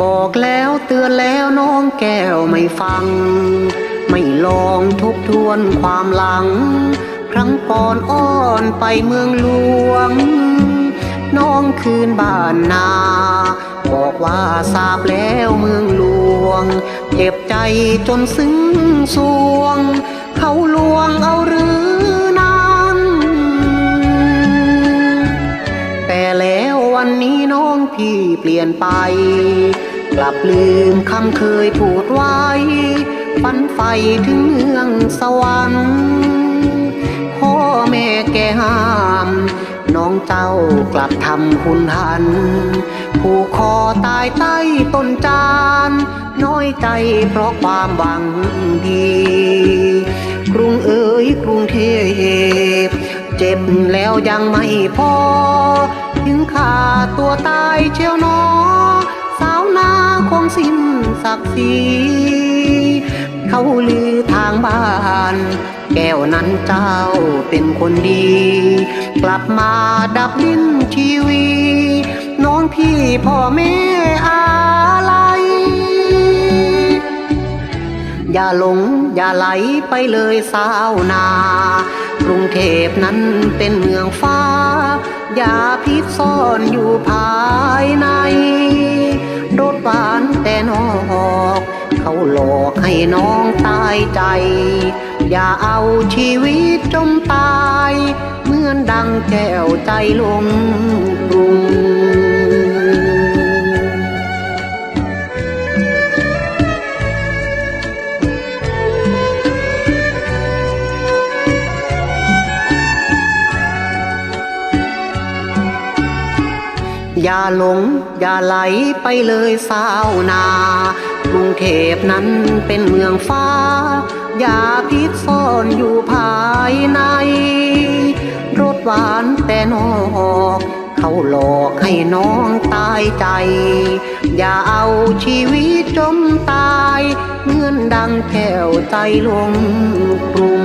บอกแล้วเตือนแล้วน้องแก้วไม่ฟัง ไม่ลองทบทวนความหลัง ครั้งก่อนอ้อนไปเมืองหลวง น้องคืนบ้านนา บอกว่าทราบแล้วเมืองหลวง เจ็บใจจนซึ้งสวง เขาลวงเอาหรือนั้นแต่แล้ววันนี้น้องพี่เปลี่ยนไป กลับลืมคำเคยพูดไว้ฝันไฟถึงเมืองสวรรค์พ่อแม่แกห้าม น้องเจ้ากลับทำคุณหัน ผูกคอตายใต้ต้นจาน น้อยใจเพราะความหวังดี กรุงเอ๋ยกรุงเทพเจ็บแล้วยังไม่พอ ถึงขาตัวตายเชียวหนอสาวนา คงสิ้นศักดิ์ศรีเขาลือทางบ้าน แก้วนั้นเจ้าเป็นคนดี กลับมาดับดิ้นชีวี น้องพี่พ่อแม่อะไรอย่าหลงอย่าไหลไปเลยสาวนา กรุงเทพนั้นเป็นเมืองฟ้า อย่าพิษซ่อนอยู่ภาย ให้น้องตายใจ อย่าเอาชีวิตจมตาย เหมือนดังแก้วใจลงกรุงอย่าหลง อย่าไหลไปเลยสาวนา กรุงเทพนั้นเป็นเมืองฟ้า ยาพิษซ่อนอยู่ภายใน รสหวานแต่นอกเขาหลอกให้น้องตายใจ อย่าเอาชีวิตจมตาย เงื่อนดังแถวใจลงกรุง